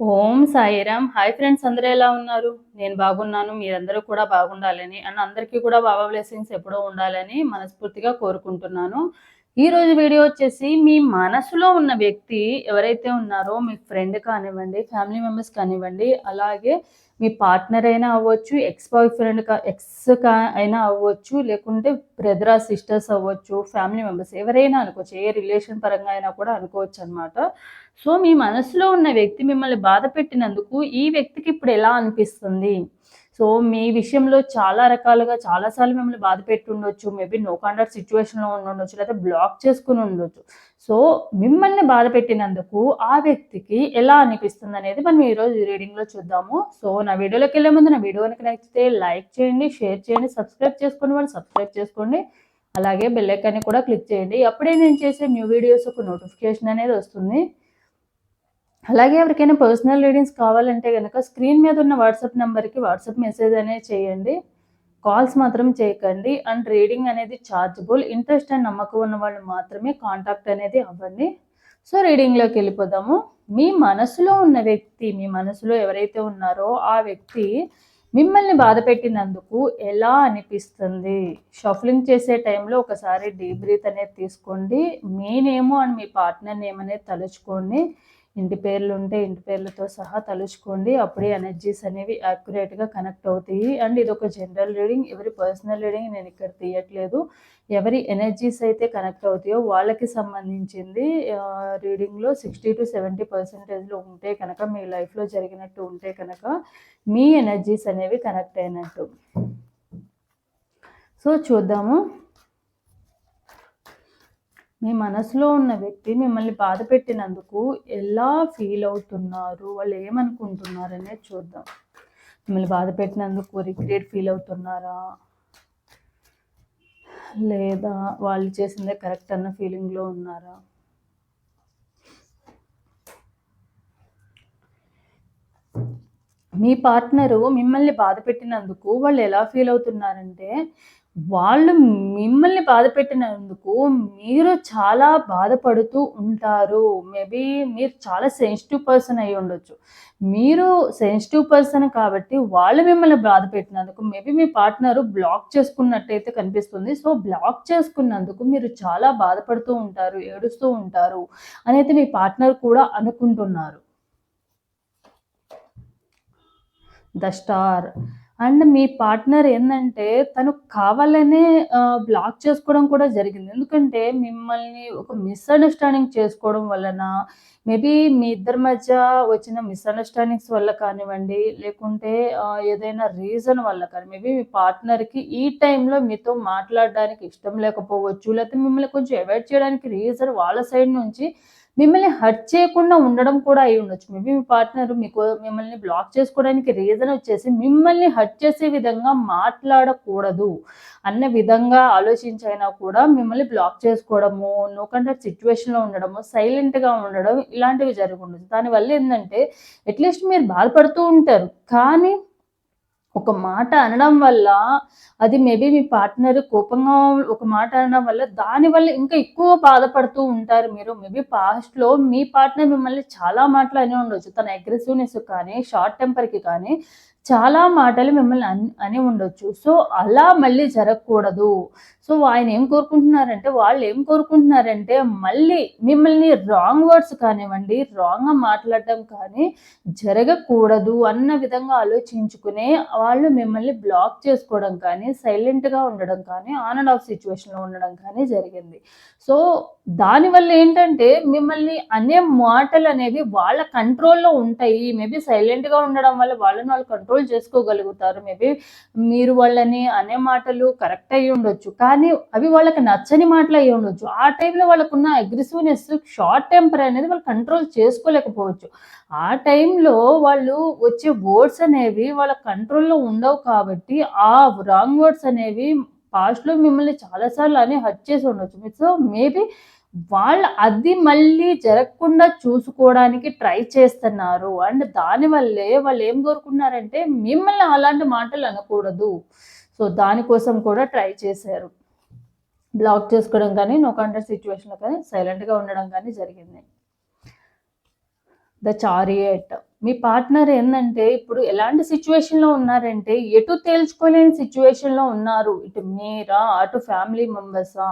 ఓం Sairam. Hi friends అందరూ ఎలా ఉన్నారు? నేను బాగున్నాను మీరందరూ కూడా బాగుండాలని అండ్ అందరికీ కూడా బాబా బ్లెస్సింగ్స్ ఎప్పుడూ ఉండాలని మనస్ఫూర్తిగా కోరుకుంటున్నాను. ఈ రోజు వీడియో వచ్చేసి మీ మనసులో ఉన్న వ్యక్తి ఎవరైతే ఉన్నారో మీ ఫ్రెండ్ కానివ్వండి ఫ్యామిలీ మెంబర్స్ కానివ్వండి అలాగే మీ పార్ట్నర్ అయినా అవ్వచ్చు ఎక్స్ బాయ్ ఫ్రెండ్ ఎక్స్ అయినా అవ్వచ్చు లేకుంటే బ్రదర్ సిస్టర్స్ అవ్వచ్చు ఫ్యామిలీ మెంబర్స్ ఎవరైనా అనుకోవచ్చు ఏ రిలేషన్ పరంగా అయినా కూడా అనుకోవచ్చు అనమాట సో మీ మనసులో ఉన్న వ్యక్తి మిమ్మల్ని బాధ పెట్టినందుకు ఈ వ్యక్తికి ఇప్పుడు ఎలా అనిపిస్తుంది? సో మీ విషయంలో చాలా రకాలుగా చాలాసార్లు మిమ్మల్ని బాధ పెట్టుండొచ్చు. మేబీ నో కాంటాక్ట్ సిచ్యువేషన్లో ఉండొచ్చు లేదా బ్లాక్ చేసుకుని ఉండొచ్చు. సో మిమ్మల్ని బాధ పెట్టినందుకు ఆ వ్యక్తికి ఎలా అనిపిస్తుంది అనేది మనం ఈరోజు రీడింగ్లో చూద్దాము. సో నా వీడియోలోకి వెళ్ళే ముందు నా వీడియో నచ్చితే లైక్ చేయండి షేర్ చేయండి సబ్స్క్రైబ్ చేసుకోండి వాళ్ళు సబ్స్క్రైబ్ చేసుకోండి. అలాగే బెల్లైకాన్ని కూడా క్లిక్ చేయండి. అప్పుడే నేను చేసే న్యూ వీడియోస్ ఒక నోటిఫికేషన్ అనేది వస్తుంది. అలాగే ఎవరికైనా పర్సనల్ రీడింగ్స్ కావాలంటే కనుక స్క్రీన్ మీద ఉన్న వాట్సాప్ నెంబర్కి వాట్సాప్ మెసేజ్ అనేది చేయండి. కాల్స్ మాత్రం చేయకండి. అండ్ రీడింగ్ అనేది ఛార్జబుల్ ఇంట్రెస్ట్ అండ్ నమ్మకం ఉన్న వాళ్ళు మాత్రమే కాంటాక్ట్ అనేది అవ్వండి. సో రీడింగ్లోకి వెళ్ళిపోదాము. మీ మనసులో ఉన్న వ్యక్తి మీ మనసులో ఎవరైతే ఉన్నారో ఆ వ్యక్తి మిమ్మల్ని బాధ పెట్టినందుకు ఎలా అనిపిస్తుంది? షఫలింగ్ చేసే టైంలో ఒకసారి డీప్ బ్రీత్ అనేది తీసుకోండి. మీ నేమో అండ్ మీ పార్ట్నర్ నేమ్ అనేది తలుచుకోండి. ఇంటి పేర్లు ఉంటే ఇంటి పేర్లతో సహా తలుచుకోండి. అప్పుడే ఎనర్జీస్ అనేవి యాక్యురేట్గా కనెక్ట్ అవుతాయి. అండ్ ఇది ఒక జనరల్ రీడింగ్ ఎవరి పర్సనల్ రీడింగ్ నేను ఇక్కడ తీయట్లేదు. ఎవరి ఎనర్జీస్ అయితే కనెక్ట్ అవుతాయో వాళ్ళకి సంబంధించింది రీడింగ్లో సిక్స్టీ టు సెవెంటీ పర్సెంటేజ్లో ఉంటే కనుక మీ లైఫ్లో జరిగినట్టు ఉంటే కనుక మీ ఎనర్జీస్ అనేవి కనెక్ట్ అయినట్టు. సో చూద్దాము. మీ మనసులో ఉన్న వ్యక్తి మిమ్మల్ని బాధ పెట్టినందుకు ఎలా ఫీల్ అవుతున్నారు? వాళ్ళు ఏమనుకుంటున్నారు అనేది చూద్దాం. మిమ్మల్ని బాధ పెట్టినందుకు రిగ్రెట్ ఫీల్ అవుతున్నారా? లేదా వాళ్ళు చేసిందే కరెక్ట్ అన్న ఫీలింగ్లో ఉన్నారా? మీ పార్ట్నరు మిమ్మల్ని బాధ పెట్టినందుకు వాళ్ళు ఎలా ఫీల్ అవుతున్నారంటే వాళ్ళు మిమ్మల్ని బాధ పెట్టినందుకు మీరు చాలా బాధపడుతూ ఉంటారు. మేబీ మీరు చాలా సెన్సిటివ్ పర్సన్ అయి ఉండొచ్చు. మీరు సెన్సిటివ్ పర్సన్ కాబట్టి వాళ్ళు మిమ్మల్ని బాధ పెట్టినందుకు మేబీ మీ పార్ట్నరు బ్లాక్ చేసుకున్నట్టయితే కనిపిస్తుంది. సో బ్లాక్ చేసుకున్నందుకు మీరు చాలా బాధపడుతూ ఉంటారు ఏడుస్తూ ఉంటారు అనేది మీ పార్ట్నర్ కూడా అనుకుంటున్నారు. The star. అండ్ మీ పార్ట్నర్ ఏంటంటే తను కావాలనే బ్లాక్ చేసుకోవడం కూడా జరిగింది. ఎందుకంటే మిమ్మల్ని ఒక మిస్అండర్స్టాండింగ్ చేసుకోవడం వలన మేబీ మీ ఇద్దరి మధ్య వచ్చిన మిస్అండర్స్టాండింగ్స్ వల్ల కానివ్వండి లేకుంటే ఏదైనా రీజన్ వల్ల కానీ మేబీ మీ పార్ట్నర్కి ఈ టైంలో మీతో మాట్లాడడానికి ఇష్టం లేకపోవచ్చు లేకపోతే మిమ్మల్ని కొంచెం అవాయిడ్ చేయడానికి రీజన్ వాళ్ళ సైడ్ నుంచి మిమ్మల్ని హర్ట్ చేయకుండా ఉండడం కూడా అయి ఉండొచ్చు. మేబీ మీ పార్ట్నర్ మీకు మిమ్మల్ని బ్లాక్ చేసుకోవడానికి రీజన్ వచ్చేసి మిమ్మల్ని హర్ట్ చేసే విధంగా మాట్లాడకూడదు అన్న విధంగా ఆలోచించైనా కూడా మిమ్మల్ని బ్లాక్ చేసుకోవడము నో కంటాక్ట్ సిచ్యువేషన్లో ఉండడము సైలెంట్గా ఉండడం ఇలాంటివి జరిగి దానివల్ల ఏంటంటే అట్లీస్ట్ మీరు బాధపడుతూ ఉంటారు. కానీ ఒక మాట అనడం వల్ల అది మేబీ మీ పార్ట్నర్ కోపంగా ఒక మాట అనడం వల్ల దానివల్ల ఇంకా ఎక్కువ బాధపడుతూ ఉంటారు మీరు. మేబీ పాస్ట్లో మీ పార్ట్నర్ మిమ్మల్ని చాలా మాటలు అని ఉండొచ్చు. తన అగ్రెసివ్నెస్ కానీ షార్ట్ టెంపర్కి కానీ చాలా మాటలు మిమ్మల్ని అని అని ఉండొచ్చు. సో అలా మళ్ళీ జరగకూడదు. సో ఆయన ఏం కోరుకుంటున్నారంటే వాళ్ళు ఏం కోరుకుంటున్నారంటే మళ్ళీ మిమ్మల్ని రాంగ్ వర్డ్స్ కానివ్వండి రాంగ్గా మాట్లాడటం కానీ జరగకూడదు అన్న విధంగా ఆలోచించుకునే వాళ్ళు మిమ్మల్ని బ్లాక్ చేసుకోవడం కానీ సైలెంట్గా ఉండడం కానీ ఆన్ అండ్ ఆఫ్ సిచ్యువేషన్లో ఉండడం కానీ జరిగింది. సో దానివల్ల ఏంటంటే మిమ్మల్ని అనే మాటలు అనేవి వాళ్ళ కంట్రోల్లో ఉంటాయి. మేబీ సైలెంట్గా ఉండడం వల్ల వాళ్ళని వాళ్ళు కంట్రోల్ చేసుకోగలుగుతారు. మేబీ మీరు వాళ్ళని అనే మాటలు కరెక్ట్ అయ్యి ఉండొచ్చు. కానీ అవి వాళ్ళకి నచ్చని మాటలు అయ్యి ఉండొచ్చు. ఆ టైంలో వాళ్ళకున్న అగ్రెసివ్నెస్ షార్ట్ టెంపర్ అనేది వాళ్ళు కంట్రోల్ చేసుకోలేకపోవచ్చు. ఆ టైంలో వాళ్ళు వచ్చే వర్డ్స్ అనేవి వాళ్ళ కంట్రోల్లో ఉండవు కాబట్టి ఆ రాంగ్ వర్డ్స్ అనేవి పాస్ట్లో మిమ్మల్ని చాలాసార్లు అని హర్ట్ చేసి ఉండొచ్చు. సో మేబీ వాళ్ళు అది మళ్ళీ జరగకుండా చూసుకోవడానికి ట్రై చేస్తున్నారు. అండ్ దానివల్లే వాళ్ళు ఏం కోరుకున్నారంటే మిమ్మల్ని అలాంటి మాటలు అనకూడదు. సో దానికోసం కూడా ట్రై చేశారు. బ్లాక్ చేసుకోవడం కానీ నో కాంటాక్ట్ సిచ్యువేషన్లో కానీ సైలెంట్గా ఉండడం కానీ జరిగింది. The chariot. మీ పార్ట్నర్ ఏంటంటే ఇప్పుడు ఎలాంటి సిచ్యువేషన్‌లో ఉన్నారంటే, ఎటు తేల్చుకోలేని సిచ్యువేషన్‌లో ఉన్నారు. ఇటు మీరా? అటు ఫ్యామిలీ మెంబర్సా?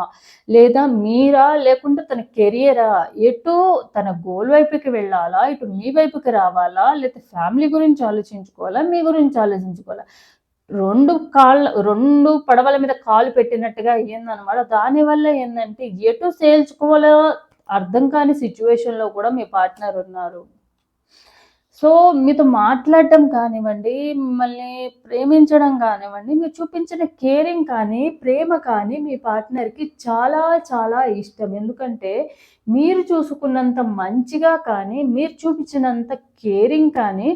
లేదా మీరా? లేకుంటే తన కెరియరా? ఎటు తన గోల్ వైపుకి వెళ్ళాలా? ఇటు మీ వైపుకి రావాలా? లేదా ఫ్యామిలీ గురించి ఆలోచించుకోవాలా? మీ గురించి ఆలోచించుకోవాలా? రెండు కాళ్ళ రెండు పడవల మీద కాలు పెట్టినట్టుగా అయ్యిందనమాట. దానివల్ల ఏంటంటే ఎటు తేల్చుకోవాలో అర్థం కాని సిచ్యువేషన్‌లో కూడా మీ పార్ట్నర్ ఉన్నారు. సో, మీతో మాట్లాడటం కానివ్వండి, మిమ్మల్ని ప్రేమించడం కానివ్వండి, మీరు చూపించిన కేరింగ్ కానీ, ప్రేమ కానీ మీ పార్ట్నర్‌కి చాలా చాలా ఇష్టం. ఎందుకంటే, మీరు చూసుకున్నంత మంచిగా కానీ, మీరు చూపించినంత కేరింగ్ కానీ,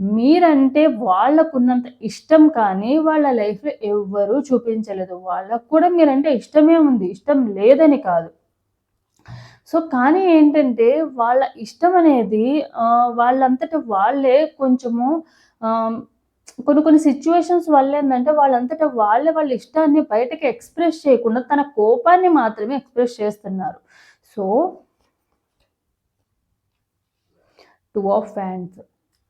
మీరంటే వాళ్ళకున్నంత ఇష్టం కానీ, వాళ్ళ లైఫ్‌లో ఎవ్వరూ చూపించలేదు. వాళ్ళకు కూడా మీరంటే ఇష్టమే ఉంది. ఇష్టం లేదని కాదు. సో, కానీ ఏంటంటే, వాళ్ళ ఇష్టం అనేది వాళ్ళంతట వాళ్ళే కొంచెము కొన్ని కొన్ని సిచ్యువేషన్స్ వల్ల ఏంటంటే వాళ్ళంతట వాళ్ళే వాళ్ళ ఇష్టాన్ని బయటకి ఎక్స్‌ప్రెస్ చేయకుండా, తన కోపాన్ని మాత్రమే ఎక్స్‌ప్రెస్ చేస్తున్నారు. So... two of fans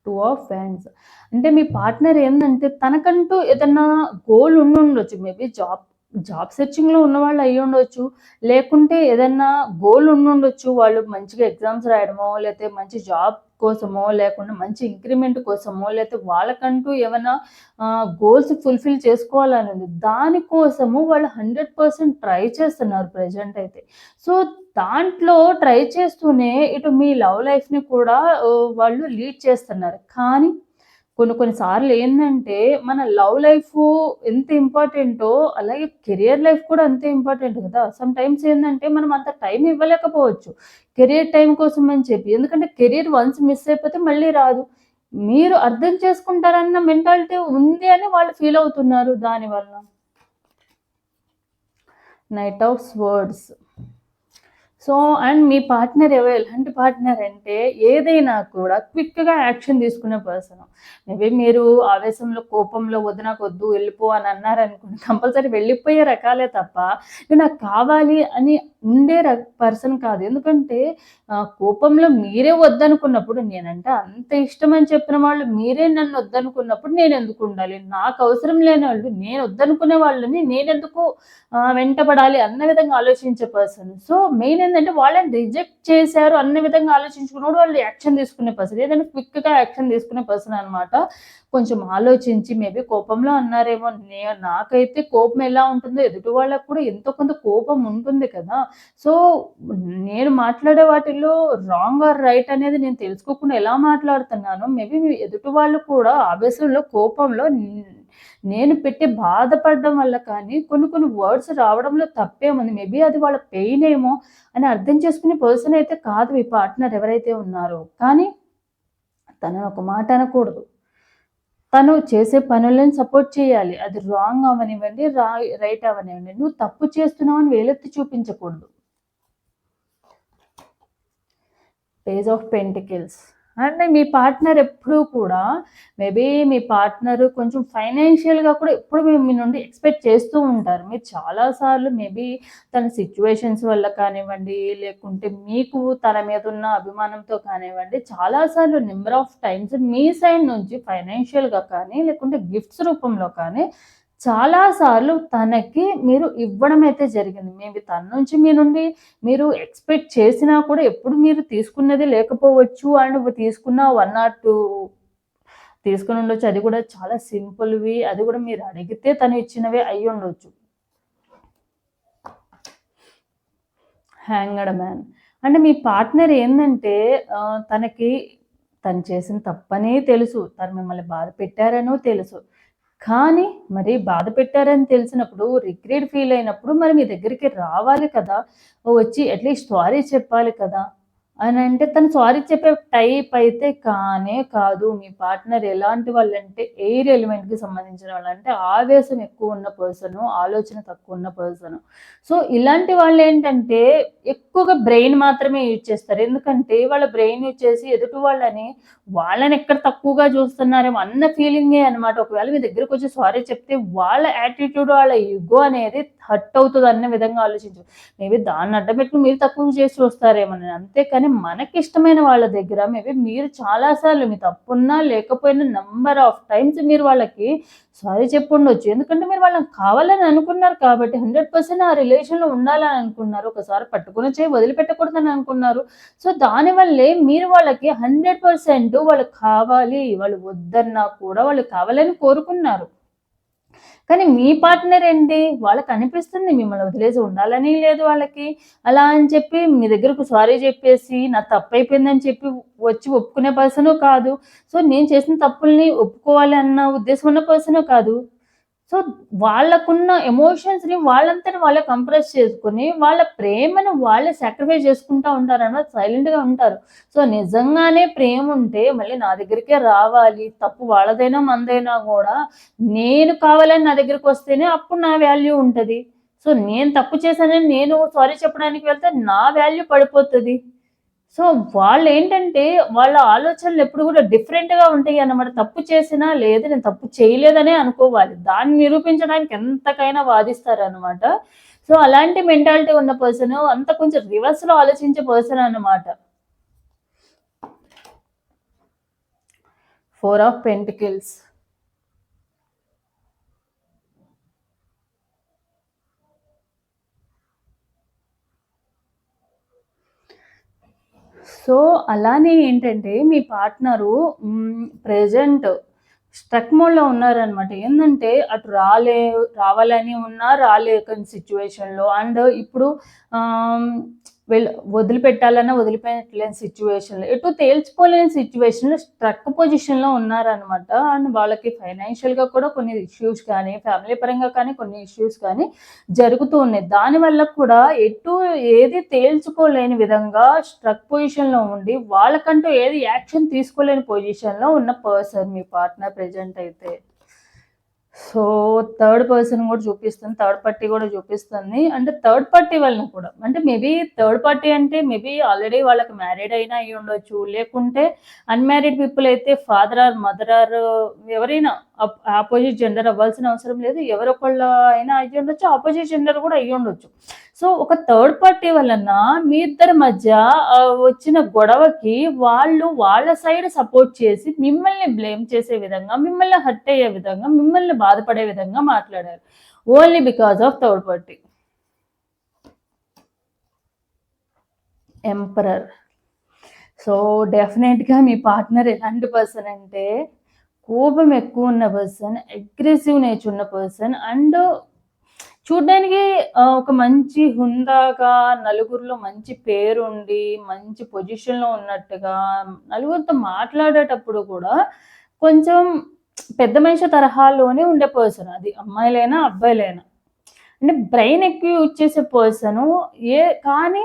two of fans అంటే మీ పార్ట్నర్ ఏంటంటే తనకంటూ ఏదన్నా గోల్ ఉండుండొచ్చు. మేబీ జాబ్ జాబ్ సెర్చింగ్‌లో ఉన్నవాళ్ళు అయ్యుండొచ్చు. లేకుంటే ఏదన్నా గోల్ ఉండుండొచ్చు. వాళ్ళు మంచిగా ఎగ్జామ్స్ రాయడమో, లేతే మంచి జాబ్ కోసమో, లేకుండా మంచి ఇంక్రిమెంట్ కోసమో, లేతే వాళ్ళకంటూ ఏమైనా గోల్స్ ఫుల్‌ఫిల్ చేసుకోవాలని ఉంది. దానికోసము వాళ్ళు 100% ట్రై చేస్తున్నారు ప్రెజెంట్ అయితే. సో, దాంట్లో ట్రై చేస్తూనే ఇటు మీ లవ్ లైఫ్‌ని కూడా వాళ్ళు లీడ్ చేస్తున్నారు. కానీ కొన్ని కొన్ని సార్లు మన లవ్ లైఫ్ ఎంత ఇంపార్టెంటో, అలాగే కెరియర్ లైఫ్ కూడా అంతే ఇంపార్టెంట్ కదా! సమ్ టైమ్స్ ఏంటంటే మనం అంత టైం ఇవ్వలేకపోవచ్చు. కెరియర్ టైం కోసం అని చెప్పి. ఎందుకంటే, కెరియర్ వన్స్ మిస్ అయిపోతే మళ్ళీ రాదు. మీరు అర్థం చేసుకుంటారన్న మెంటాలిటీ ఉంది అని వాళ్ళు ఫీల్ అవుతున్నారు దానివల్ల. Knight of swords. So, and me partner ఎవరు ఎలాంటి పార్ట్నర్ అంటే, ఏదైనా కూడా క్విక్‌గా యాక్షన్ తీసుకునే పర్సన్ మేబీ మీరు ఆవేశంలో, కోపంలో వద్దు నాకొద్దు వెళ్ళిపో అని అన్నారనుకోండి, కంపల్సరీ వెళ్ళిపోయే రకాలే తప్ప, నాకు కావాలి అని ఉండే ర పర్సన్ కాదు. ఎందుకంటే కోపంలో మీరే వద్దనుకున్నప్పుడు, నేనంటే అంత ఇష్టం అని చెప్పిన వాళ్ళు మీరే నన్ను వద్దనుకున్నప్పుడు నేనెందుకు ఉండాలి? నాకు అవసరం లేని వాళ్ళు నేను వద్దనుకునే వాళ్ళని నేనెందుకు వెంటపడాలి అన్న విధంగా ఆలోచించే పర్సన్. సో, మెయిన్ ఏంటంటే వాళ్ళని రిజెక్ట్ చేశారు అన్ని విధంగా ఆలోచించుకున్నప్పుడు వాళ్ళు యాక్షన్ తీసుకునే పర్సన్. ఏదైనా క్విక్‌గా యాక్షన్ తీసుకునే పర్సన్ అనమాట. కొంచెం ఆలోచించి మేబీ కోపంలో అన్నారేమో, నే నాకైతే కోపం ఎలా ఉంటుందో, ఎదుటి వాళ్ళకి కూడా ఎంతో కొంత కోపం ఉంటుంది కదా! సో, నేను మాట్లాడే వాటిల్లో రాంగ్ ఆర్ రైట్ అనేది నేను తెలుసుకోకుండా ఎలా మాట్లాడుతున్నాను మేబీ ఎదుటి వాళ్ళు కూడా ఆవేశంలో, కోపంలో నేను పెట్టి బాధపడడం వల్ల కానీ, కొన్ని కొన్ని వర్డ్స్ రావడంలో తప్పేముంది? మేబీ అది వాళ్ళ పెయిన్ ఏమో అని అర్థం చేసుకునే పర్సన్ అయితే కాదు మీ పార్ట్నర్ ఎవరైతే ఉన్నారో. కానీ, తనని ఒక మాట అనకూడదు. తను చేసే పనులను సపోర్ట్ చేయాలి. అది రాంగ్ అవనివ్వండి రా రైట్ అవనివ్వండి నువ్వు తప్పు చేస్తున్నావని వేలెత్తి చూపించకూడదు. Page of pentacles. అంటే మీ పార్ట్నర్ ఎప్పుడూ కూడా మేబీ మీ పార్ట్నర్ కొంచెం ఫైనాన్షియల్‌గా కూడా ఎప్పుడు మీ మీ నుండి ఎక్స్‌పెక్ట్ చేస్తూ ఉంటారు. మీరు చాలాసార్లు మేబీ తన సిచ్యువేషన్స్ వల్ల కానివ్వండి, లేకుంటే మీకు తన మీద ఉన్న అభిమానంతో కానివ్వండి, చాలా సార్లు ఆఫ్ టైమ్స్ మీ సైడ్ నుంచి ఫైనాన్షియల్‌గా కానీ, లేకుంటే గిఫ్ట్స్ రూపంలో కానీ, చాలా సార్లు తనకి మీరు ఇవ్వడం అయితే జరిగింది. మేబీ తన నుంచి మీ నుండి మీరు ఎక్స్‌పెక్ట్ చేసినా కూడా ఎప్పుడు మీరు తీసుకున్నది లేకపోవచ్చు. అండ్ తీసుకున్న వన్ ఆర్ టూ తీసుకుని ఉండొచ్చు. అది కూడా చాలా సింపుల్‌వి. అది కూడా మీరు అడిగితే తను ఇచ్చినవే ఉండొచ్చు హ్యాంగ్డ్ మ్యాన్. అంటే మీ పార్ట్నర్ ఏంటంటే తనకి తను చేసిన తప్పనే తెలుసు. తను మిమ్మల్ని బాధ పెట్టారనో తెలుసు. కానీ, మరి బాధ పెట్టారని తెలిసినప్పుడు, రిగ్రెట్ ఫీల్ అయినప్పుడు మరి మీ దగ్గరికి రావాలి కదా! వచ్చి అట్‌లీస్ట్ సారీ చెప్పాలి కదా! అని అంటే తను సారీ చెప్పే టైప్ అయితే కానే కాదు. మీ పార్ట్నర్ ఎలాంటి వాళ్ళంటే ఎయిర్ ఎలిమెంట్‌కి సంబంధించిన వాళ్ళంటే ఆవేశం ఎక్కువ ఉన్న పర్సన్ ఆలోచన తక్కువ ఉన్న పర్సన్ సో, ఇలాంటి వాళ్ళు ఏంటంటే ఎక్కువగా బ్రెయిన్ మాత్రమే యూజ్ చేస్తారు. ఎందుకంటే వాళ్ళ బ్రెయిన్ యూజ్ చేసి ఎదుటి వాళ్ళని, వాళ్ళని ఎక్కడ తక్కువగా చూస్తున్నారేమో అన్న ఫీలింగే అనమాట. ఒకవేళ మీ దగ్గరకొచ్చి సారీ చెప్తే వాళ్ళ యాటిట్యూడ్, వాళ్ళ ఇగో అనేది హర్ట్ అవుతుంది అన్న విధంగా ఆలోచించు. మేబీ దాన్ని అడ్డం పెట్టుకుని మీరు తక్కువ చేసి చూస్తారేమో అంతేకాని కానీ మనకిష్టమైన వాళ్ళ దగ్గర మేబీ మీరు చాలాసార్లు మీ తప్పున్నా లేకపోయినా నంబర్ ఆఫ్ టైమ్స్ మీరు వాళ్ళకి సారీ చెప్పుండొచ్చు. ఎందుకంటే మీరు వాళ్ళని కావాలని అనుకున్నారు కాబట్టి హండ్రెడ్ పర్సెంట్ ఆ రిలేషన్లో ఉండాలని అనుకున్నారు. ఒకసారి పట్టుకుని చేయి వదిలిపెట్టకూడదని అనుకున్నారు. సో దానివల్లే మీరు వాళ్ళకి హండ్రెడ్ పర్సెంట్ వాళ్ళు కావాలి వాళ్ళు వద్దన్నా కూడా వాళ్ళు కావాలని కోరుకున్నారు. కానీ మీ పార్ట్నర్ ఏంటి? వాళ్ళకి అనిపిస్తుంది మిమ్మల్ని వదిలేసి ఉండాలని లేదు వాళ్ళకి. అలా అని చెప్పి మీ దగ్గరకు సారీ చెప్పేసి నా తప్పు అయిపోయిందని చెప్పి వచ్చి ఒప్పుకునే పర్సను కాదు. సో నేను చేసిన తప్పుల్ని ఒప్పుకోవాలి అన్న ఉద్దేశం ఉన్న పర్సను కాదు. సో వాళ్ళకున్న ఎమోషన్స్ని వాళ్ళంతటి వాళ్ళే కంప్రెస్ చేసుకుని వాళ్ళ ప్రేమను వాళ్ళే సాక్రిఫైస్ చేసుకుంటూ ఉంటారు అన్నమాట సైలెంట్గా ఉంటారు. సో నిజంగానే ప్రేమ ఉంటే మళ్ళీ నా దగ్గరికే రావాలి తప్పు వాళ్ళదైనా మందైనా కూడా. నేను కావాలని నా దగ్గరికి వస్తేనే అప్పుడు నా వాల్యూ ఉంటుంది. సో నేను తప్పు చేశానని నేను సారీ చెప్పడానికి వెళ్తే నా వాల్యూ పడిపోతుంది. సో వాళ్ళు ఏంటంటే వాళ్ళ ఆలోచనలు ఎప్పుడు కూడా డిఫరెంట్గా ఉంటాయి అన్నమాట. తప్పు చేసినా లేదు నేను తప్పు చేయలేదనే అనుకోవాలి. దాన్ని నిరూపించడానికి ఎంతకైనా వాదిస్తారు అనమాట సో అలాంటి మెంటాలిటీ ఉన్న పర్సన్ అంత కొంచెం రివర్స్లో ఆలోచించే పర్సన్ అన్నమాట. Four of pentacles. సో అలానే ఏంటంటే మీ పార్ట్నరు ప్రజెంట్ స్ట్రక్ మోడ్లో ఉన్నారనమాట ఏంటంటే అటు రాలే రావాలని ఉన్నా రాలేకని సిచ్యువేషన్లో అండ్ ఇప్పుడు వీళ్ళు వదిలిపెట్టాలన్నా వదిలిపెట్టలేని సిచ్యువేషన్లో ఎటు తేల్చుకోలేని సిచ్యువేషన్లో స్ట్రక్ పొజిషన్లో ఉన్నారనమాట అండ్ వాళ్ళకి ఫైనాన్షియల్గా కూడా కొన్ని ఇష్యూస్ కానీ ఫ్యామిలీ పరంగా కానీ కొన్ని ఇష్యూస్ కానీ జరుగుతూ ఉన్నాయి. దానివల్ల కూడా ఎటు ఏది తేల్చుకోలేని విధంగా స్ట్రక్ పొజిషన్లో ఉండి వాళ్ళకంటూ ఏది యాక్షన్ తీసుకోలేని పొజిషన్లో ఉన్న పర్సన్ మీ పార్ట్నర్ ప్రజెంట్ అయితే. సో థర్డ్ పర్సన్ కూడా చూపిస్తుంది థర్డ్ పార్టీ కూడా చూపిస్తుంది. అంటే థర్డ్ పార్టీ వాళ్ళని కూడా అంటే మేబీ థర్డ్ పార్టీ అంటే మేబీ ఆల్రెడీ వాళ్ళకి మ్యారీడ్ అయినా అయి ఉండొచ్చు. లేకుంటే అన్మ్యారీడ్ పీపుల్ అయితే ఫాదర్ ఆర్ మదర్ ఆర్ ఎవరైనా ఆపోజిట్ జెండర్ అవ్వాల్సిన అవసరం లేదు. ఎవరొకళ్ళు అయినా అయ్యి ఉండొచ్చు ఆపోజిట్ జెండర్ కూడా అయ్యి ఉండొచ్చు. సో ఒక థర్డ్ పార్టీ వలన మీ ఇద్దరి మధ్య వచ్చిన గొడవకి వాళ్ళు వాళ్ళ సైడ్ సపోర్ట్ చేసి మిమ్మల్ని బ్లేమ్ చేసే విధంగా మిమ్మల్ని హర్ట్ అయ్యే విధంగా మిమ్మల్ని బాధపడే విధంగా మాట్లాడారు. Only because of third party emperor so డెఫినెట్గా మీ పార్ట్నర్ ఎలాంటి పర్సన్ అంటే కోపం ఎక్కువ ఉన్న పర్సన్ అగ్రెసివ్ నేచర్ ఉన్న పర్సన్ అండ్ చూడడానికి ఒక మంచి హుందాగా నలుగురిలో మంచి పేరుండి మంచి పొజిషన్లో ఉన్నట్టుగా నలుగురితో మాట్లాడేటప్పుడు కూడా కొంచెం పెద్ద మనిషి తరహాలోనే ఉండే పర్సన్. అది అమ్మాయిలైనా అబ్బాయిలైనా. అంటే బ్రెయిన్ ఎక్కువ యూజ్ చేసే పర్సన్ ఏ కానీ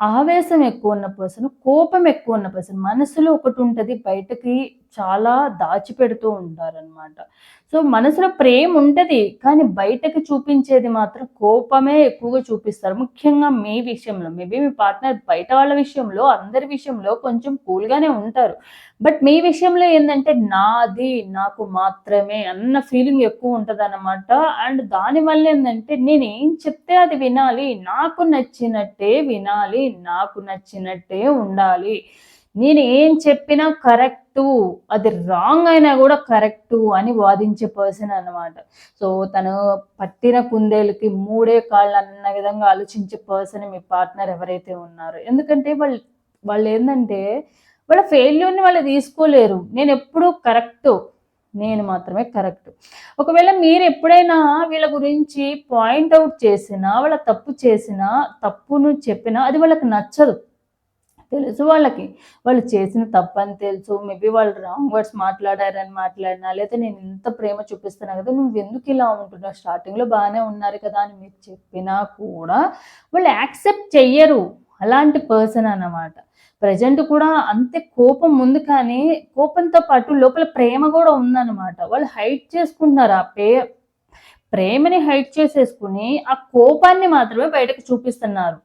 ఆవేశం ఎక్కువ ఉన్న పర్సన్ కోపం ఎక్కువ ఉన్న పర్సన్ మనసులో ఒకటి ఉంటుంది బయటకి చాలా దాచిపెడుతూ ఉంటారనమాట సో మనసులో ప్రేమ ఉంటుంది కానీ బయటకు చూపించేది మాత్రం కోపమే ఎక్కువగా చూపిస్తారు. ముఖ్యంగా మీ విషయంలో మేబీ మీ పార్ట్నర్ బయట వాళ్ళ విషయంలో అందరి విషయంలో కొంచెం కూల్గానే ఉంటారు. బట్ మీ విషయంలో ఏంటంటే నాది నాకు మాత్రమే అన్న ఫీలింగ్ ఎక్కువ ఉంటుంది అనమాట అండ్ దానివల్ల ఏంటంటే నేను ఏం చెప్తే అది వినాలి నాకు నచ్చినట్టే వినాలి నాకు నచ్చినట్టే ఉండాలి. నేను ఏం చెప్పినా కరెక్టు అది రాంగ్ అయినా కూడా కరెక్టు అని వాదించే పర్సన్ అనమాట సో తను పట్టిన కుందేలకి మూడే కాళ్ళు అన్న విధంగా ఆలోచించే పర్సన్ మీ పార్ట్నర్ ఎవరైతే ఉన్నారో. ఎందుకంటే వాళ్ళు వాళ్ళు ఏంటంటే వాళ్ళ ఫెయిల్యూర్ని వాళ్ళు తీసుకోలేరు. నేను ఎప్పుడూ కరెక్టు నేను మాత్రమే కరెక్ట్. ఒకవేళ మీరు ఎప్పుడైనా వీళ్ళ గురించి పాయింట్ అవుట్ చేసినా వాళ్ళ తప్పు చేసినా తప్పును చెప్పినా అది వాళ్ళకి నచ్చదు. తెలుసు వాళ్ళకి. వాళ్ళు చేసిన తప్పని తెలుసు. మేబీ వాళ్ళు రాంగ్ వర్డ్స్ మాట్లాడారని మాట్లాడినా లేదా నేను ఇంత ప్రేమ చూపిస్తున్నా కదా నువ్వు ఎందుకు ఇలా ఉంటున్నావు? స్టార్టింగ్లో బాగానే ఉన్నారు కదా అని మీరు చెప్పినా కూడా వాళ్ళు యాక్సెప్ట్ చెయ్యరు. అలాంటి పర్సన్ అన్నమాట. ప్రజెంట్ కూడా అంతే కోపం ఉంది కానీ కోపంతో పాటు లోపల ప్రేమ కూడా ఉందన్నమాట. వాళ్ళు హైట్ చేసుకుంటున్నారు. ఆ పే ప్రేమని హైట్ చేసేసుకుని ఆ కోపాన్ని మాత్రమే బయటకు చూపిస్తున్నారు.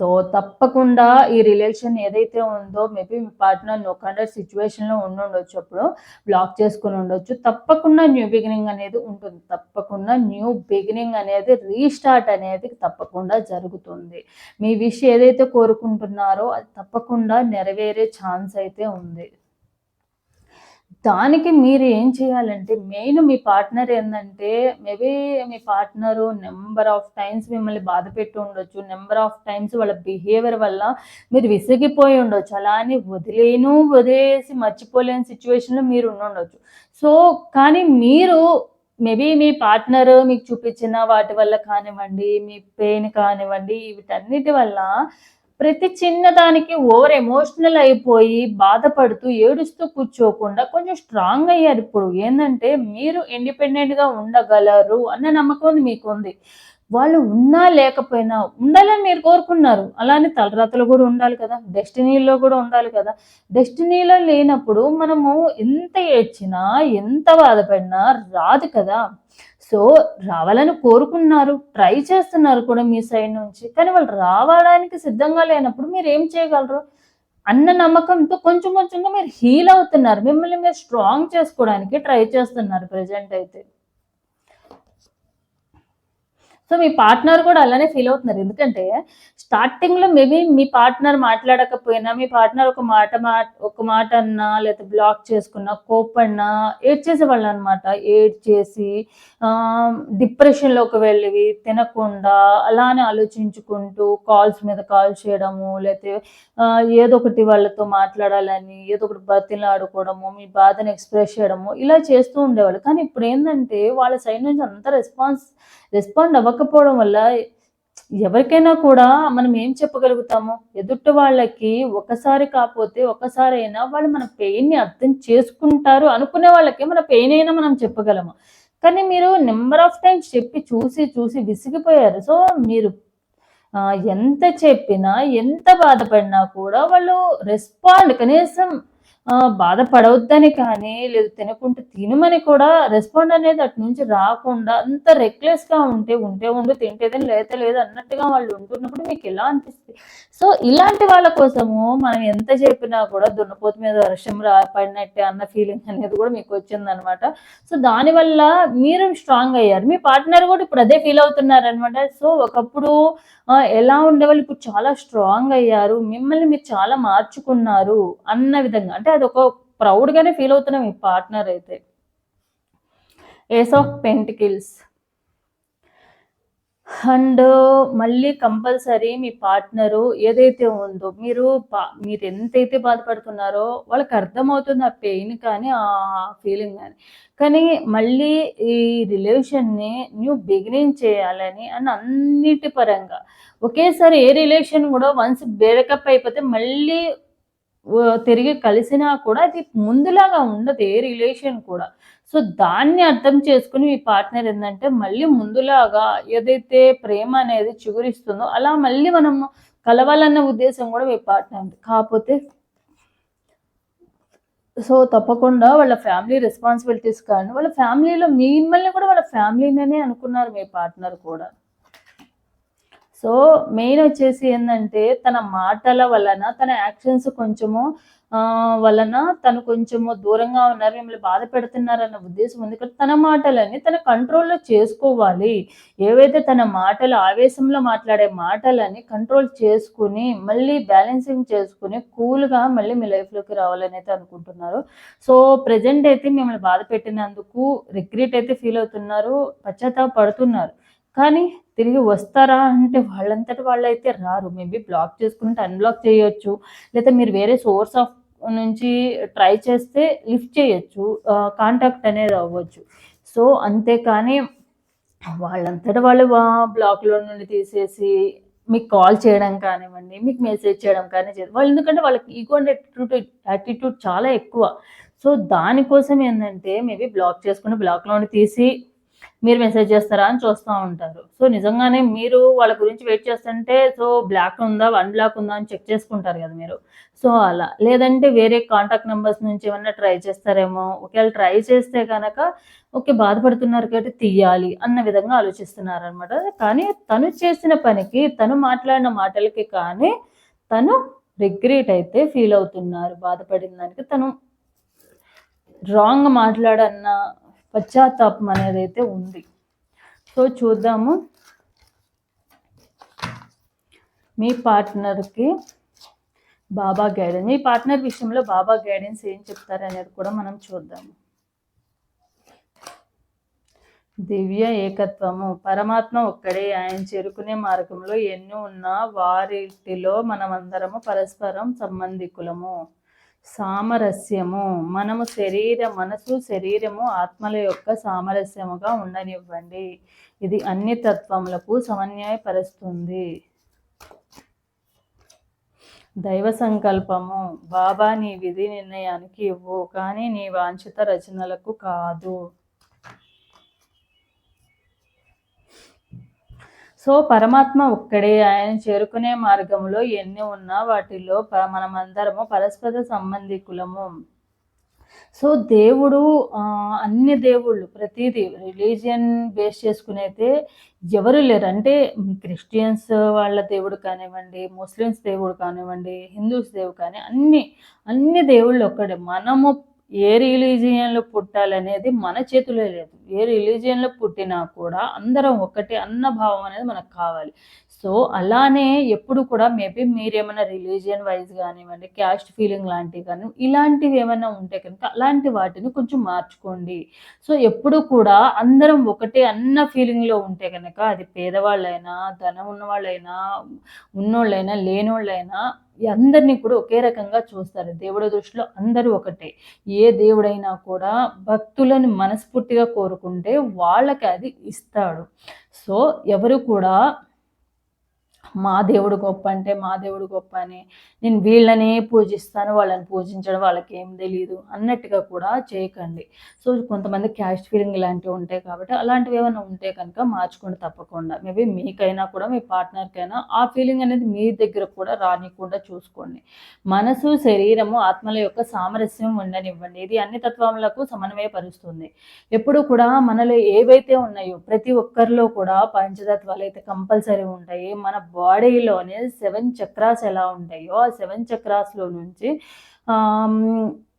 సో తప్పకుండా ఈ రిలేషన్ ఏదైతే ఉందో మేబీ మీ పార్ట్నర్ నో కండర్ సిచ్యువేషన్లో ఉండుండొచ్చు అప్పుడు బ్లాక్ చేసుకుని ఉండొచ్చు. తప్పకుండా న్యూ బిగినింగ్ అనేది ఉంటుంది. తప్పకుండా న్యూ బిగినింగ్ అనేది రీస్టార్ట్ అనేది తప్పకుండా జరుగుతుంది. మీ విష్ ఏదైతే కోరుకుంటున్నారో అది తప్పకుండా నెరవేరే ఛాన్స్ అయితే ఉంది. దానికి మీరు ఏం చేయాలంటే మెయిన్ మీ పార్ట్నర్ ఏంటంటే మేబీ మీ పార్ట్నరు నెంబర్ ఆఫ్ టైమ్స్ మిమ్మల్ని బాధ పెట్టి ఉండొచ్చు నెంబర్ ఆఫ్ టైమ్స్ వాళ్ళ బిహేవియర్ వల్ల మీరు విసిగిపోయి ఉండొచ్చు అలా అని వదిలేను వదిలేసి మర్చిపోలేని సిచ్యువేషన్లో మీరు ఉండొచ్చు. సో కానీ మీరు మేబీ మీ పార్ట్నర్ మీకు చూపించిన వాటి వల్ల కానివ్వండి మీ పెయిన్ కానివ్వండి వీటన్నిటి వల్ల ప్రతి చిన్నదానికి ఓవర్ ఎమోషనల్ అయిపోయి బాధపడుతూ ఏడుస్తూ కూర్చోకుండా కొంచెం స్ట్రాంగ్ అయ్యారు ఇప్పుడు. ఏంటంటే మీరు ఇండిపెండెంట్గా ఉండగలరు అన్న నమ్మకం ఉంది మీకు ఉంది వాళ్ళు ఉన్నా లేకపోయినా ఉండాలని మీరు కోరుకున్నారు. అలానే తలరాతలు కూడా ఉండాలి కదా. డెస్టినీలో కూడా ఉండాలి కదా. డెస్టినీలో లేనప్పుడు మనము ఎంత ఏడ్చినా ఎంత బాధపడినా రాదు కదా. సో రావాలని కోరుకున్నారు ట్రై చేస్తున్నారు కూడా మీ సైడ్ నుంచి. కానీ వాళ్ళు రావడానికి సిద్ధంగా లేనప్పుడు మీరు ఏం చేయగలరు? అన్న నమ్మకంతో కొంచెం కొంచెంగా మీరు హీల్ అవుతున్నారు. మిమ్మల్ని మీరు స్ట్రాంగ్ చేసుకోవడానికి ట్రై చేస్తున్నారు ప్రజెంట్ అయితే. సో మీ పార్ట్నర్ కూడా అలానే ఫీల్ అవుతున్నారు. ఎందుకంటే స్టార్టింగ్లో మేబీ మీ పార్ట్నర్ మాట్లాడకపోయినా మీ పార్ట్నర్ ఒక మాట మాట ఒక మాట అన్నా లేకపోతే బ్లాక్ చేసుకున్నా కోపన్నా ఏడ్చేసేవాళ్ళు అనమాట ఏడ్ చేసి డిప్రెషన్లోకి వెళ్ళి తినకుండా అలానే ఆలోచించుకుంటూ కాల్స్ మీద కాల్ చేయడము లేకపోతే ఏదో ఒకటి వాళ్ళతో మాట్లాడాలని ఏదో ఒకటి బతిలా ఆడుకోవడము మీ బాధను ఎక్స్ప్రెస్ చేయడము ఇలా చేస్తూ ఉండేవాళ్ళు. కానీ ఇప్పుడు ఏంటంటే వాళ్ళ సైడ్ నుంచి అంత రెస్పాన్స్ రెస్పాండ్ చెప్పకపోవడం వల్ల ఎవరికైనా కూడా మనం ఏం చెప్పగలుగుతాము? ఎదుటి వాళ్ళకి ఒకసారి కాకపోతే ఒకసారి అయినా వాళ్ళు మన పెయిన్ని అర్థం చేసుకుంటారు అనుకునే వాళ్ళకి మన పెయిన్ అయినా మనం చెప్పగలము. కానీ మీరు నెంబర్ ఆఫ్ టైమ్స్ చెప్పి చూసి చూసి విసిగిపోయారు. సో మీరు ఎంత చెప్పినా ఎంత బాధపడినా కూడా వాళ్ళు రెస్పాండ్ కనీసం బాధపడవద్దని కానీ లేదు తినకుంటే తినమని కూడా రెస్పాండ్ అనేది అటు నుంచి రాకుండా అంత రెక్లెస్గా ఉంటే ఉంటే ఉండు తింటేదని లేతే లేదు అన్నట్టుగా వాళ్ళు ఉంటున్నప్పుడు మీకు ఎలా అనిపిస్తుంది? సో ఇలాంటి వాళ్ళ కోసము మనం ఎంత చెప్పినా కూడా దున్నపోతు మీద వర్షం రా పడినట్టే అన్న ఫీలింగ్ అనేది కూడా మీకు వచ్చిందనమాట. సో దానివల్ల మీరు స్ట్రాంగ్ అయ్యారు. మీ పార్ట్నర్ కూడా ఇప్పుడు అదే ఫీల్ అవుతున్నారు అనమాట సో ఒకప్పుడు ఎలా ఉండేవాళ్ళు? ఇప్పుడు చాలా స్ట్రాంగ్ అయ్యారు. మిమ్మల్ని మీరు చాలా మార్చుకున్నారు అన్న విధంగా. అంటే అది ఒక ప్రౌడ్గానే ఫీల్ అవుతున్నాం ఈ పార్ట్నర్ అయితే. ఏస్ ఆఫ్ పెంటికిల్స్ అండ్ మళ్ళీ కంపల్సరీ మీ పార్ట్నరు ఏదైతే ఉందో మీరు మీరు ఎంతైతే బాధపడుతున్నారో వాళ్ళకి అర్థమవుతుంది ఆ పెయిన్ కానీ ఆ ఫీలింగ్ కానీ. కానీ మళ్ళీ ఈ రిలేషన్ని న్యూ బిగినింగ్ చేయాలని అని అన్నిటి పరంగా ఒకేసారి ఏ రిలేషన్ కూడా వన్స్ బ్రేకప్ అయిపోతే మళ్ళీ తిరిగి కలిసినా కూడా అది ముందులాగా ఉండదు ఏ రిలేషన్ కూడా. సో దాన్ని అర్థం చేసుకుని మీ పార్ట్నర్ ఏంటంటే మళ్ళీ ముందులాగా ఏదైతే ప్రేమ అనేది చిగురిస్తుందో అలా మళ్ళీ మనం కలవాలన్న ఉద్దేశం కూడా మీ పార్ట్నర్ కాకపోతే సో తప్పకుండా వాళ్ళ ఫ్యామిలీ రెస్పాన్సిబిలిటీస్ కానీ వాళ్ళ ఫ్యామిలీలో మిమ్మల్ని కూడా వాళ్ళ ఫ్యామిలీనే అనుకున్నారు మీ పార్ట్నర్ కూడా. సో మెయిన్ వచ్చేసి ఏంటంటే తన మాటల వలన తన యాక్షన్స్ కొంచెము వలన తను కొంచెము దూరంగా ఉన్నారు మిమ్మల్ని బాధ పెడుతున్నారన్న ఉద్దేశం ఉంది. కానీ తన మాటలని తన కంట్రోల్లో చేసుకోవాలి. ఏవైతే తన మాటలు ఆవేశంలో మాట్లాడే మాటలని కంట్రోల్ చేసుకుని మళ్ళీ బ్యాలెన్సింగ్ చేసుకుని కూల్గా మళ్ళీ మీ లైఫ్లోకి రావాలని అయితే అనుకుంటున్నారు. సో ప్రజెంట్ అయితే మిమ్మల్ని బాధ పెట్టినందుకు రిగ్రెట్ అయితే ఫీల్ అవుతున్నారు పశ్చాత్తాప పడుతున్నారు కానీ తిరిగి వస్తారా అంటే వాళ్ళంతటి వాళ్ళైతే రారు. మేబీ బ్లాక్ చేసుకుంటే అన్బ్లాక్ చేయొచ్చు. లేదా మీరు వేరే సోర్స్ ఆఫ్ నుంచి ట్రై చేస్తే లిఫ్ట్ చేయొచ్చు. కాంటాక్ట్ అనేది అవ్వచ్చు. సో అంతేకాని వాళ్ళంతటి వాళ్ళు బ్లాక్లో నుండి తీసేసి మీకు కాల్ చేయడం కానివ్వండి మీకు మెసేజ్ చేయడం కానీ వాళ్ళు ఎందుకంటే వాళ్ళకి ఈగో యాటిట్యూడ్ యాటిట్యూడ్ చాలా ఎక్కువ. సో దానికోసం ఏంటంటే మేబీ బ్లాక్ చేసుకుని బ్లాక్లో తీసి మీరు మెసేజ్ చేస్తారా అని చూస్తూ ఉంటారు. సో నిజంగానే మీరు వాళ్ళ గురించి వెయిట్ చేస్తుంటే సో బ్లాక్ ఉందా వన్ బ్లాక్ ఉందా అని చెక్ చేసుకుంటారు కదా మీరు. సో అలా. లేదంటే వేరే కాంటాక్ట్ నెంబర్స్ నుంచి ఏమన్నా ట్రై చేస్తారేమో. ఒకవేళ ట్రై చేస్తే కనుక ఓకే బాధపడుతున్నారు కాబట్టి తీయాలి అన్న విధంగా ఆలోచిస్తున్నారు అనమాట కానీ తను చేసిన పనికి తను మాట్లాడిన మాటలకి కానీ తను రిగ్రెట్ అయితే ఫీల్ అవుతున్నారు. బాధపడిన దానికి తను రాంగ్ మాట్లాడన్న పశ్చాత్తాపం అనేది అయితే ఉంది. సో చూద్దాము. మీ పార్ట్నర్కి బాబా గైడెన్స్ మీ పార్ట్నర్ విషయంలో బాబా గైడెన్స్ ఏం చెప్తారు అనేది కూడా మనం చూద్దాము. దివ్య ఏకత్వము పరమాత్మ ఒక్కడే ఆయన చేరుకునే మార్గంలో ఎన్ని ఉన్నా వారిటిలో మనమందరము పరస్పరం సంబంధికులము. సామరస్యము. మనము శరీర మనసు శరీరము ఆత్మల యొక్క సామరస్యముగా ఉండనివ్వండి. ఇది అన్ని తత్వములకు సమన్వయపరుస్తుంది. దైవ సంకల్పము. బాబా నీ విధి నిర్ణయానికి ఇవ్వు. కానీ నీ వాంఛిత రచనలకు కాదు. సో పరమాత్మ ఒక్కడే ఆయన చేరుకునే మార్గంలో ఎన్ని ఉన్నా వాటిలో మనమందరము పరస్పర సంబంధికులము. సో దేవుడు అన్ని దేవుళ్ళు ప్రతిదీ రిలీజియన్ బేస్ చేసుకునైతే ఎవరు లేరు. అంటే క్రిస్టియన్స్ వాళ్ళ దేవుడు కానివ్వండి ముస్లిమ్స్ దేవుడు కానివ్వండి హిందూస్ దేవుడు కానీ అన్ని అన్ని దేవుళ్ళు ఒక్కడే. మనము ఏ రిలీజియన్లో పుట్టాలనేది మన చేతిలో లేదు. ఏ రిలీజియన్లో పుట్టినా కూడా అందరం ఒకటి అన్న భావం అనేది మనకు కావాలి. సో అలానే ఎప్పుడు కూడా మేబీ మీరేమైనా రిలీజియన్ వైజ్ కానివ్వండి క్యాస్ట్ ఫీలింగ్ లాంటివి కానీ ఇలాంటివి ఏమైనా ఉంటే కనుక అలాంటి వాటిని కొంచెం మార్చుకోండి. సో ఎప్పుడు కూడా అందరం ఒకటే అన్న ఫీలింగ్లో ఉంటే కనుక అది పేదవాళ్ళైనా ధనం ఉన్నవాళ్ళైనా ఉన్నోళ్ళైనా లేనోళ్ళైనా అందరినీ కూడా ఒకే రకంగా చూస్తారు. దేవుడి దృష్టిలో అందరూ ఒకటే. ఏ దేవుడైనా కూడా భక్తులను మనస్ఫూర్తిగా కోరుకుంటే వాళ్ళకి అది ఇస్తాడు. సో ఎవరు కూడా మా దేవుడు గొప్ప అంటే మా దేవుడు గొప్ప అని నేను వీళ్ళనే పూజిస్తాను వాళ్ళని పూజించడం వాళ్ళకి ఏం తెలియదు అన్నట్టుగా కూడా చేయకండి. సో కొంతమంది క్యాస్ట్ ఫీలింగ్ ఇలాంటివి ఉంటాయి కాబట్టి అలాంటివి ఏమైనా ఉంటే కనుక మార్చుకోండి తప్పకుండా. మేబీ మీకైనా కూడా మీ పార్ట్నర్కైనా ఆ ఫీలింగ్ అనేది మీ దగ్గర కూడా రానికుండా చూసుకోండి. మనసు శరీరము ఆత్మల యొక్క సామరస్యం ఉండనివ్వండి. ఇది అన్ని తత్వములకు సమన్వయపరుస్తుంది ఎప్పుడు కూడా మనలో ఏవైతే ఉన్నాయో ప్రతి ఒక్కరిలో కూడా పంచతత్వాలు అయితే కంపల్సరీ ఉంటాయి. మన బాడీలోనే సెవెన్ చక్రాస్ ఎలా ఉంటాయో ఆ సెవెన్ చక్రాస్లో నుంచి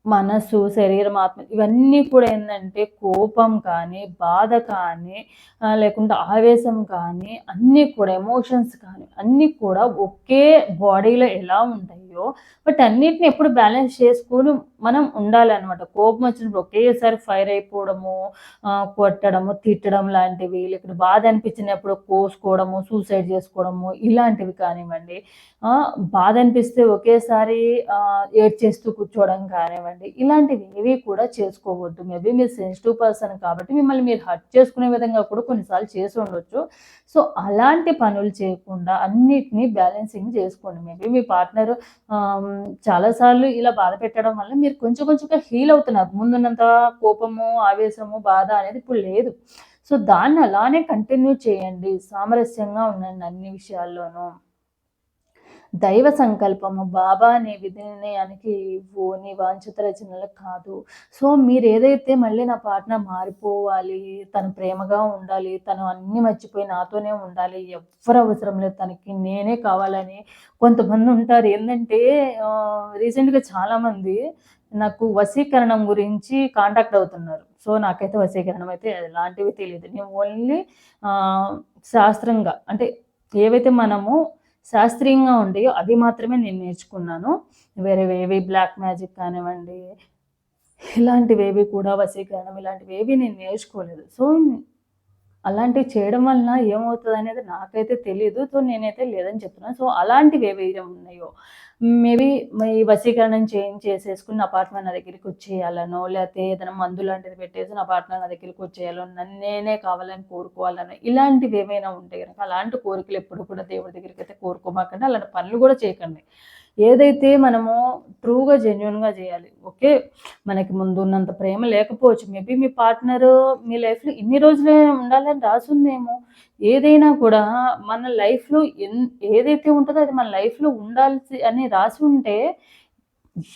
మనసు శరీరం ఆత్మ ఇవన్నీ కూడా ఏంటంటే కోపం కానీ బాధ కానీ లేకుంటే ఆవేశం కానీ అన్నీ కూడా ఎమోషన్స్ కానీ అన్నీ కూడా ఒకే బాడీలో ఎలా ఉంటాయి బట్ అన్నిటిని ఎప్పుడు బ్యాలెన్స్ చేసుకొని మనం ఉండాలన్నమాట. కోపం వచ్చినప్పుడు ఒకేసారి ఫైర్ అయిపోవడము కొట్టడము తిట్టడం లాంటివి లేకపోతే బాధ అనిపించినప్పుడు కోసుకోవడము సూసైడ్ చేసుకోవడము ఇలాంటివి కానివ్వండి. బాధ అనిపిస్తే ఒకేసారి ఏడ్చేస్తూ కూర్చోవడం కానివ్వండి. ఇలాంటివి ఏవి కూడా చేసుకోవద్దు. మేబీ మీరు సెన్సిటివ్ పర్సన్ కాబట్టి మిమ్మల్ని మీరు హర్ట్ చేసుకునే విధంగా కూడా కొన్నిసార్లు చేసి ఉండొచ్చు. సో అలాంటి పనులు చేయకుండా అన్నిటినీ బ్యాలెన్సింగ్ చేసుకోండి. మేబీ మీ పార్ట్నర్ చాలాసార్లు ఇలా బాధ పెట్టడం వల్ల మీరు కొంచెం కొంచెంగా హీల్ అవుతున్నారు. ముందున్నంత కోపము ఆవేశము బాధ అనేది ఇప్పుడు లేదు. సో దాన్ని అలానే కంటిన్యూ చేయండి. సామరస్యంగా ఉండండి అన్ని విషయాల్లోనూ. దైవ సంకల్పము బాబా నీ విధినియానికి ఇవ్వు నీ వాంఛిత రచనలకు కాదు. సో మీరు ఏదైతే మళ్ళీ నా పాటన మారిపోవాలి తను ప్రేమగా ఉండాలి తను అన్ని మర్చిపోయి నాతోనే ఉండాలి ఎవ్వరు అవసరం లేదు తనకి నేనే కావాలని కొంతమంది ఉంటారు. ఏంటంటే రీసెంట్గా చాలామంది నాకు వశీకరణం గురించి కాంటాక్ట్ అవుతున్నారు. సో నాకైతే వశీకరణం అయితే ఎలాంటివి తెలియదు నేను ఓన్లీ శాస్త్రంగా అంటే ఏవైతే మనము శాస్త్రీయంగా ఉండయో అది మాత్రమే నేను నేర్చుకున్నాను. వేరే ఏవి బ్లాక్ మ్యాజిక్ కానివ్వండి ఇలాంటివేవి కూడా వశీకరణం ఇలాంటివి నేను నేర్చుకోలేదు. సో అలాంటివి చేయడం వలన ఏమవుతుంది అనేది నాకైతే తెలియదు సో నేనైతే లేదని చెప్తున్నాను సో అలాంటివి ఏవైతే ఉన్నాయో మేబీ ఈ వశీకరణం చేంజ్ చేసేసుకుని నా పార్ట్నర్ నా దగ్గరికి వచ్చేయాలనో లేకపోతే ఏదైనా మందు లాంటిది పెట్టేసి నా పార్ట్నర్ నా దగ్గరికి వచ్చేయాలో నన్ను నేనే కావాలని కోరుకోవాలనో ఇలాంటివి ఏమైనా ఉంటాయి కనుక అలాంటి కోరికలు ఎప్పుడు కూడా దేవుడి దగ్గరికి అయితే కోరుకోమాకండి. అలాంటి పనులు కూడా చేయకండి. ఏదైతే మనము ట్రూగా జెన్యున్గా చేయాలి ఓకే? మనకి ముందు ఉన్నంత ప్రేమ లేకపోవచ్చు. మేబీ మీ పార్ట్నర్ మీ లైఫ్లో ఇన్ని రోజులే ఉండాలని రాసుందేమో. ఏదైనా కూడా మన లైఫ్లో ఎన్ ఏదైతే ఉంటుందో అది మన లైఫ్లో ఉండాల్సి అని రాసి ఉంటే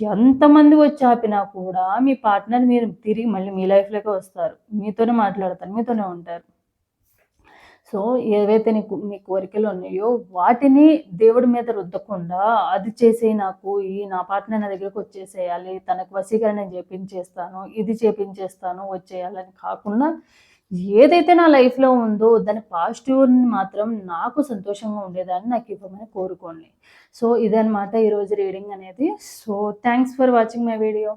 ఎంతమంది వచ్చి ఆపినా కూడా మీ పార్ట్నర్ మీరు తిరిగి మళ్ళీ మీ లైఫ్లోకే వస్తారు. మీతోనే మాట్లాడతారు మీతోనే ఉంటారు. సో ఏవైతే నీకు మీ కోరికలు ఉన్నాయో వాటిని దేవుడి మీద రుద్దకుండా అది చేసే నాకు ఈ నా పార్ట్నర్ నా దగ్గరకు వచ్చేసేయాలి తనకు వశీకరణ చేపించేస్తాను ఇది చేపించేస్తాను వచ్చేయాలని కాకుండా ఏదైతే నా లైఫ్లో ఉందో దాని పాజిటివ్ని మాత్రం నాకు సంతోషంగా ఉండేదాన్ని నాకు ఇవ్వమని కోరుకోండి. సో ఇదనమాట ఈరోజు రీడింగ్ అనేది. So thanks for watching my video.